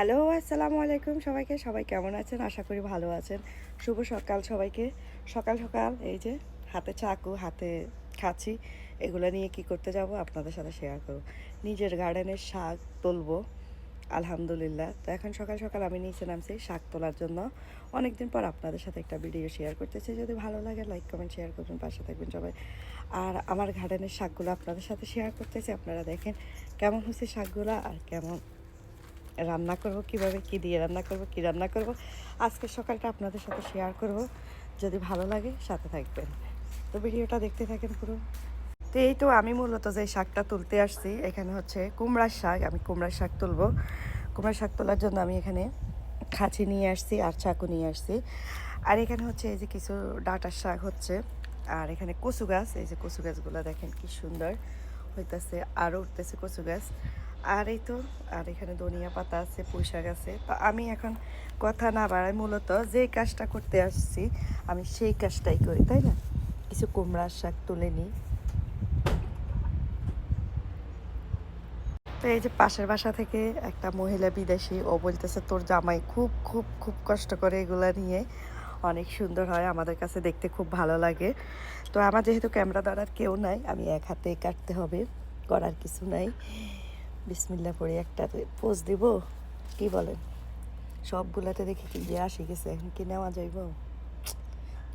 Hello, আসসালামু আলাইকুম সবাইকে। সবাই কেমন আছেন? আশা করি ভালো আছেন। শুভ সকাল সবাইকে। সকাল সকাল এই যে হাতে চাকু, হাতে খাচ্ছি এগুলো নিয়ে কি করতে যাব আপনাদের সাথে শেয়ার করব। নিজের গার্ডেনের শাক তুলবো, আলহামদুলিল্লাহ। তো এখন সকাল সকাল আমি নিচে নামছি শাক তোলার জন্য। অনেকদিন পর আপনাদের সাথে একটা ভিডিও শেয়ার করতেছি। যদি ভালো লাগে লাইক কমেন্ট শেয়ার করবেন, পাশে থাকবেন সবাই। আর আমার গার্ডেনের শাকগুলো আপনাদের সাথে শেয়ার করতেছি। আপনারা দেখেন কেমন হচ্ছে শাকগুলো আর কেমন রান্না করব, কীভাবে কি দিয়ে রান্না করব, কি রান্না করব। আজকে সকালটা আপনাদের সাথে শেয়ার করব। যদি ভালো লাগে, সাথে থাকবেন। তো ভিডিওটা দেখতে থাকেন পুরো। তো এই তো আমি মূলত যে শাকটা তুলতে আসছি, এখানে হচ্ছে কুমড়ার শাক। আমি কুমড়ার শাক তুলব। কুমড়ার শাক তোলার জন্য আমি এখানে খাঁচি নিয়ে আসছি আর চাকু নিয়ে আসছি। আর এখানে হচ্ছে এই যে কিছু ডাটার শাক হচ্ছে, আর এখানে কচু গাছ। এই যে কচু গাছগুলো দেখেন কি সুন্দর হইতেছে আরও উঠতেছে কচু গাছ। আর এই তো, আর এখানে ধনিয়া পাতা আছে পুঁইশাক আছে। তো আমি এখন কথা না বাড়াই, মূলত যে কাজটা করতে আসছি, আমি সেই কাজটাই করি, তাই না? কিছু কুমড়ার শাক তুলে নিই। তো এই যে পাশের বাসা থেকে একটা মহিলা বিদেশি, ও বলতেছে, তোর জামাই খুব খুব খুব কষ্ট করে এগুলা নিয়ে। অনেক সুন্দর হয়, আমাদের কাছে দেখতে খুব ভালো লাগে। তো আমার যেহেতু ক্যামেরা ধরার কেউ নাই, আমি এক হাতে কাটতে হবে, করার কিছু নাই। বিসমিল্লা পরে একটা পোজ দিব? কি বলেন? সবগুলাতে দেখি কি দিয়ে আসি গেছে, কি নেওয়া যাইব?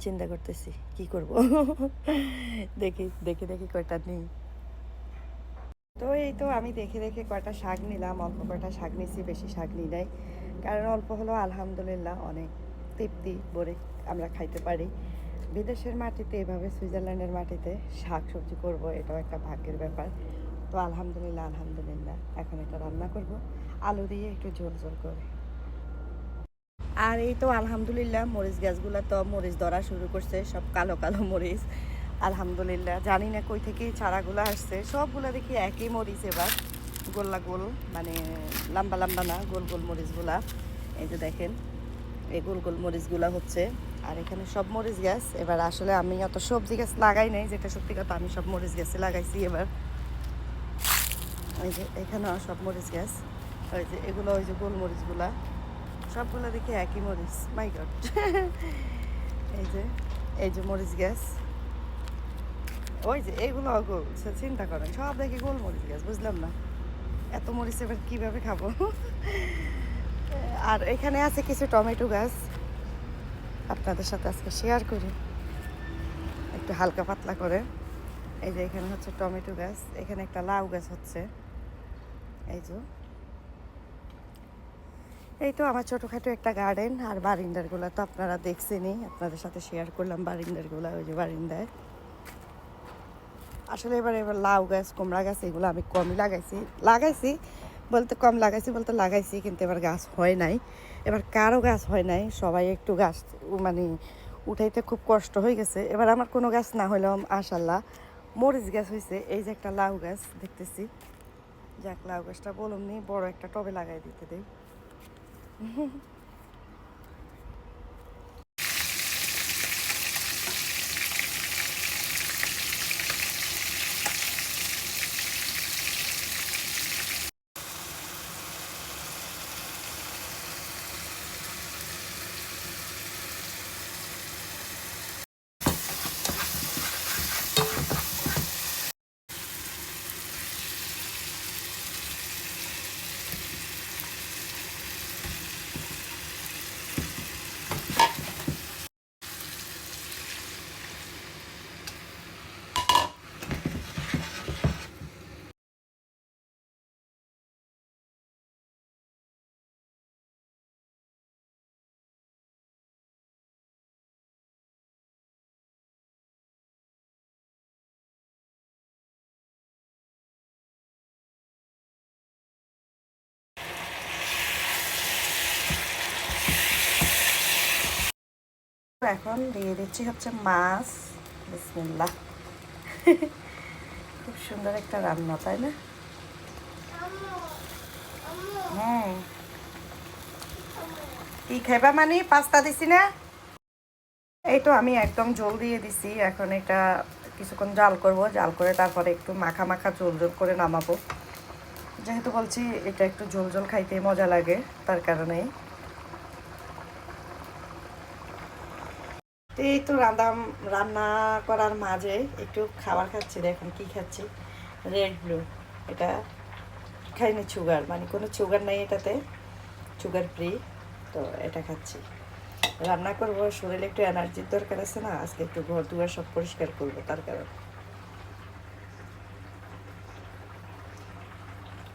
চিন্তা করতেছি, কি করব? দেখি, দেখে, দেখি কয়টা নেই। তো এই তো আমি দেখে দেখে কয়টা শাক নিলাম, অল্প কয়টা শাক নিছি বেশি শাক নিই নাই। কারণ অল্প হলেও আলহামদুলিল্লাহ অনেক তৃপ্তি ভরে আমরা খাইতে পারি। বিদেশের মাটিতে, এভাবে সুইজারল্যান্ডের মাটিতে শাক সবজি করব, এটাও একটা ভাগ্যের ব্যাপার। তো আলহামদুলিল্লাহ আলহামদুলিল্লাহ। এখন এটা রান্না করব। আলু দিয়ে একটু ঝোল ঝোল করে। আর এই তো আলহামদুলিল্লাহ, মরিচ গাছগুলো তো মরিচ ধরা শুরু করছে, সব কালো কালো মরিচ। আলহামদুলিল্লাহ, জানি না কই থেকে চারাগুলো আসছে। সবগুলো দেখি একই মরিচ এবার। গোল্লা গোল মানে লম্বা লম্বা না, গোল গোল মরিচগুলা। এই যে দেখেন, এই গোল গোল মরিচগুলা হচ্ছে। আর এখানে সব মরিচ গাছ। এবার আসলে আমি অত সবজি গাছ লাগাই নাই, যেটা সত্যি কথা, আমি সব মরিচ গাছে লাগাইছি এবার। ওই যে এখানেও সব মরিচ গাছ ওই যে এগুলো ওই যে গোল মরিচগুলা সবগুলো দেখি একই মরিচ। মাই গড এই যে এই যে মরিচ গাছ ওই যে এগুলো গোল চিন্তা করেন, সব দেখি গোল মরিচ গাছ বুঝলাম না। এত মরিচ এবার কীভাবে খাব? আর এখানে আছে কিছু টমেটো গাছ আপনাদের সাথে আজকে শেয়ার করি। একটু হালকা পাতলা করে। এই যে এখানে হচ্ছে টমেটো গাছ এখানে একটা লাউ গাছ হচ্ছে। এই যে। এই তো আমার ছোটোখাটো একটা গার্ডেন আর বারিন্দারগুলো তো আপনারা দেখছেনই। আপনাদের সাথে শেয়ার করলাম বারিন্দারগুলো, ওই যে বারিন্দায়। আসলে এবার এবার লাউ গাছ, কুমড়া গাছ, এগুলো আমি কমই লাগাইছি। লাগাইছি বলতে কম লাগাইছি বলতে লাগাইছি, কিন্তু এবার গাছ হয় নাই। এবার কারও গাছ হয় নাই, সবাই একটু গাছ মানে উঠাইতে খুব কষ্ট হয়ে গেছে। এবার আমার কোনো গাছ না হইলাম আশাল্লাহ মরিচ গাছ হয়েছে এই যে একটা লাউ গাছ দেখতেছি। যাক লাউ গাছটা বলুন বড় একটা টবে লাগাই দিতে দেই। এখন দিয়ে দিচ্ছি হচ্ছে মাছ। বিসমিল্লাহ। খুব সুন্দর একটা রান্না, তাই না? হ্যাঁ। কি খাইবা মানে? পাস্তা দিছি না? এই তো আমি একদম জল দিয়ে দিছি। এখন এটা কিছুক্ষণ জাল করব। জাল করে তারপরে একটু মাখা মাখা জল জল করে নামাবো। যেহেতু বলছি এটা একটু ঝোল ঝোল খাইতে মজা লাগে, তার কারণেই। এই তো রান্না রান্না করার মাঝে একটু খাবার খাচ্ছি দেখুন কি খাচ্ছি। রেড ব্লু এটা খাইনি সুগার মানে কোনো সুগার নেই এটাতে সুগার ফ্রি তো এটা খাচ্ছি। রান্না করব, শরীরে একটু এনার্জির দরকার আছে না, আজকে একটু ঘর দুয়ার সব পরিষ্কার করব, তার কারণ।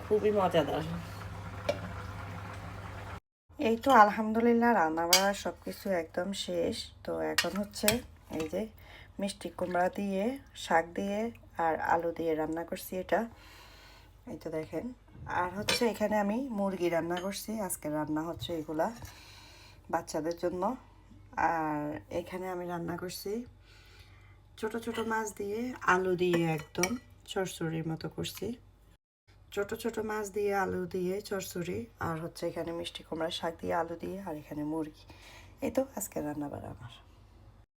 খুবই মজাদার। এই তো আলহামদুলিল্লাহ রান্না বাড়া সব কিছু একদম শেষ। তো এখন হচ্ছে এই যে মিষ্টি কুমড়া দিয়ে, শাক দিয়ে আর আলু দিয়ে রান্না করছি এটা। এই তো দেখেন। আর হচ্ছে এখানে আমি মুরগি রান্না করছি, আজকে রান্না হচ্ছে এগুলা বাচ্চাদের জন্য। আর এখানে আমি রান্না করছি ছোট ছোট মাছ দিয়ে, আলু দিয়ে একদম চরচড়ির মতো করছি। ছোট ছোট মাছ দিয়ে আলু দিয়ে চরচড়ি আর হচ্ছে এখানে মিষ্টি কুমড়ার শাক দিয়ে আলু দিয়ে, আর এখানে মুরগি। এই তো আজকে রান্না বাড়া আমার।